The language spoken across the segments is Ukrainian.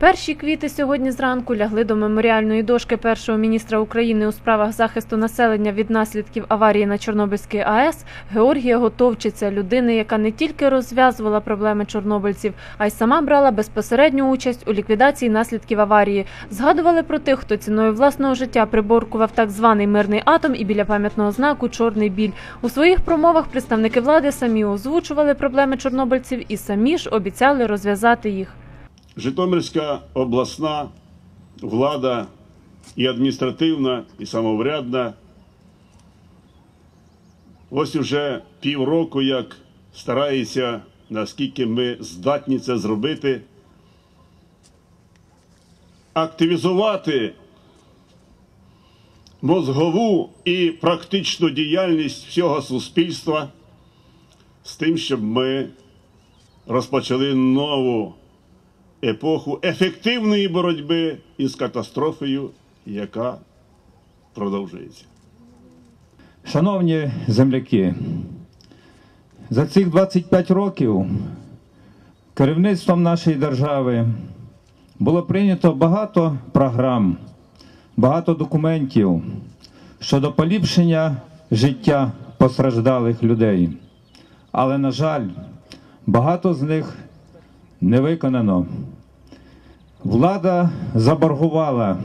Перші квіти сьогодні зранку лягли до меморіальної дошки першого міністра України у справах захисту населення від наслідків аварії на Чорнобильській АЕС Георгія Готовчиця, людини, яка не тільки розв'язувала проблеми чорнобильців, а й сама брала безпосередню участь у ліквідації наслідків аварії. Згадували про тих, хто ціною власного життя приборкував так званий мирний атом і біля пам'ятного знаку Чорний біль. У своїх промовах представники влади самі озвучували проблеми чорнобильців і самі ж обіцяли розв'язати їх. Житомирська обласна влада і адміністративна, і самоврядна. Ось уже півроку як старається, наскільки ми здатні це зробити, активізувати мозгову і практичну діяльність всього суспільства з тим, щоб ми розпочали нову епоху ефективної боротьби із катастрофою, яка продовжується. Шановні земляки, за цих 25 років керівництвом нашої держави було прийнято багато програм, багато документів щодо поліпшення життя постраждалих людей. Але, на жаль, багато з них не виконано. Влада заборгувала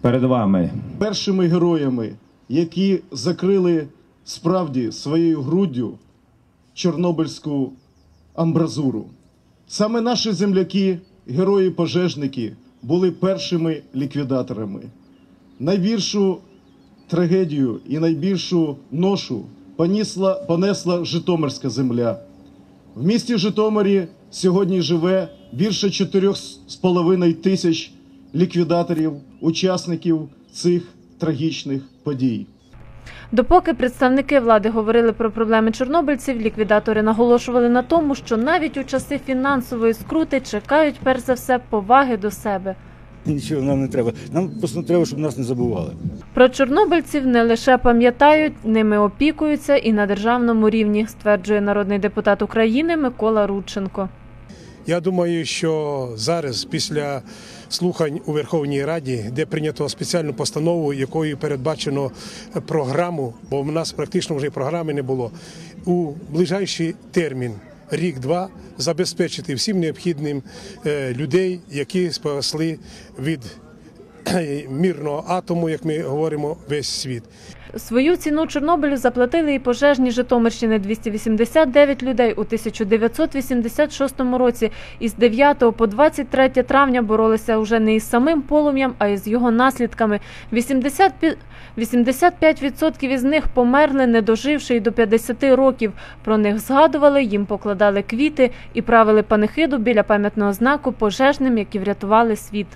перед вами. першими героями, які закрили справді своєю груддю Чорнобильську амбразуру. Саме наші земляки, герої-пожежники, були першими ліквідаторами. Найбільшу трагедію і найбільшу ношу понесла, понесла Житомирська земля. В місті Житомирі сьогодні живе більше 4,5 тисяч ліквідаторів, учасників цих трагічних подій. Допоки представники влади говорили про проблеми чорнобильців, ліквідатори наголошували на тому, що навіть у часи фінансової скрути чекають перш за все поваги до себе. Нічого нам не треба. Нам просто треба, щоб нас не забували. Про чорнобильців не лише пам'ятають, ними опікуються і на державному рівні, стверджує народний депутат України Микола Рудченко. Я думаю, що зараз, після слухань у Верховній Раді, де прийнято спеціальну постанову, якою передбачено програму, бо в нас практично вже програми не було, у ближайший термін. Рік-два забезпечити всім необхідним е, людей, які спасли від мірного атому, як ми говоримо, весь світ. Свою ціну Чорнобилю заплатили і пожежні Житомирщини 289 людей у 1986 році. Із 9 по 23 травня боролися уже не із самим полум'ям, а із його наслідками. 85 85% із них померли, не доживши й до 50 років. Про них згадували, їм покладали квіти і правили панихиду біля пам'ятного знаку пожежним, які врятували світ.